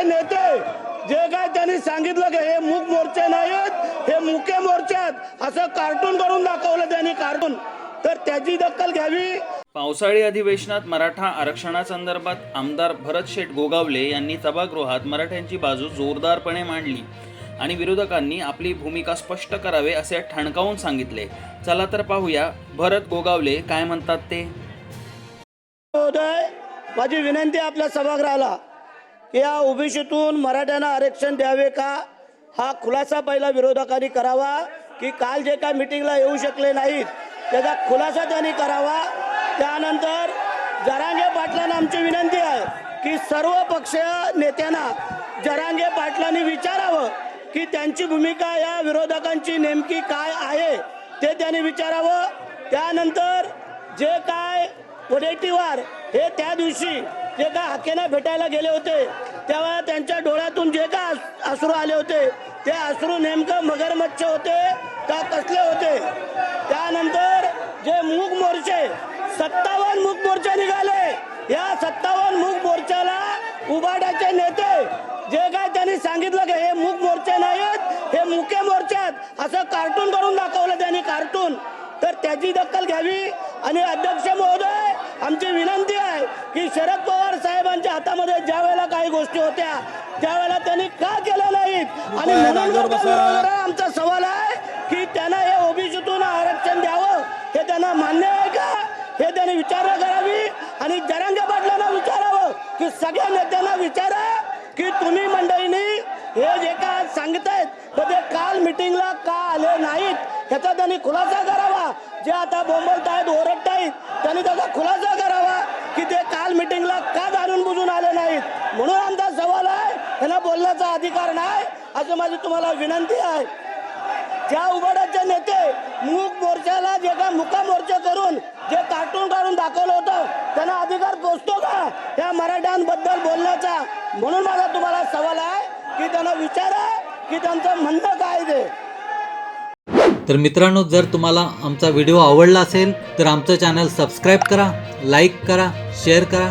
उबाड्याचे नेते जे काय त्यांनी सांगितलं की हे मूक मोर्चे नाहीत हे मुके मोर्चे आहेत असं कार्टून करून दाखवलं त्यांनी कार्टून तर त्याची दखल घ्यावी. पावसाळी अधिवेशनात मराठा आरक्षणासंदर्भात आमदार भरत शेठ गोगावले यांनी सभागृहात मराठ्यांची बाजू जोरदारपणे मांडली आणि विरोधकांनी आपली भूमिका स्पष्ट करावे असे ठणकावून सांगितले. चला तर पाहूया भरत गोगावले काय म्हणतात ते? माझी विनंती आपल्या सभागृहाला. या ओबीसीतून मराठ्यांना आरक्षण द्यावे का? हा खुलासा पहिला विरोधकांनी करावा की काल जे काय मिटिंगला येऊ शकले नाहीत त्याचा खुलासा त्यांनी करावा. त्यानंतर जरांगे पाटलांना आमची विनंती आहे की सर्व पक्ष नेत्यांना जरांगे पाटलांनी विचारावं की त्यांची भूमिका या विरोधकांची नेमकी काय आहे ते त्यांनी विचारावं. त्यानंतर जे काय वडेट्टीवार हे त्या दिवशी जे काय हाकेना भेटायला गेले होते तेव्हा त्यांच्या डोळ्यातून जे काय अश्रू आले होते ते अश्रू नेमकं मगरमच्छ होते का कसले होते? त्यानंतर जे मूग मोर्चे सत्तावन्न मूग मोर्चे निघाले या सत्तावन्न मूग मोर्चाला उबाड्याचे नेते जे काय त्यांनी सांगितलं की हे मूग मोर्चे नाहीत हे मुके मोर्चे आहेत असं कार्टून करून दाखवलं त्यांनी कार्टून तर त्याची दखल घ्यावी आणि अध्यक्ष महोदय आमची विनंती आहे की शरद पवार हातामध्ये ज्या वेळेला काही गोष्टी होत्या त्यावेळेला त्यांनी का केल्या नाहीत आणि म्हणून आमचा सवाल आहे की त्यांना हे ओबीसीतून आरक्षण द्यावं हे त्यांना मान्य आहे का? हे त्यांनी विचारणा करावी आणि जरांगे पाटलांना विचारावं की सगळ्या नेत्यांना विचारा की तुम्ही मंडळींनी हे जे काय सांगतायत तर ते काल मिटिंगला का आले नाहीत याचा त्यांनी खुलासा करावा. जे आता बोंबलत आहेत ओरडत आहेत त्यांनी त्याचा खुलासा करावा की ते काल मिटिंगला का जाणून बुजून आले नाहीत म्हणून आमचा सवाल आहे. त्यांना बोलण्याचा अधिकार नाही. असं माझी तुम्हाला विनंती आहे. त्या उघड्याचे नेते मूक मोर्चाला जे काय मुका मोर्चा करून जे कार्टून काढून दाखवलं होतं त्यांना अधिकार पोचतो का? या मराठ्यांबद्दल बोलण्याचा म्हणून माझा तुम्हाला सवाल आहे की त्यांना विचारा की त्यांचं म्हणणं काय ते. तर मित्रांनो जर तुम्हाला आमचा व्हिडिओ आवडला असेल तर आमचं चॅनल सबस्क्राईब करा लाईक करा शेअर करा.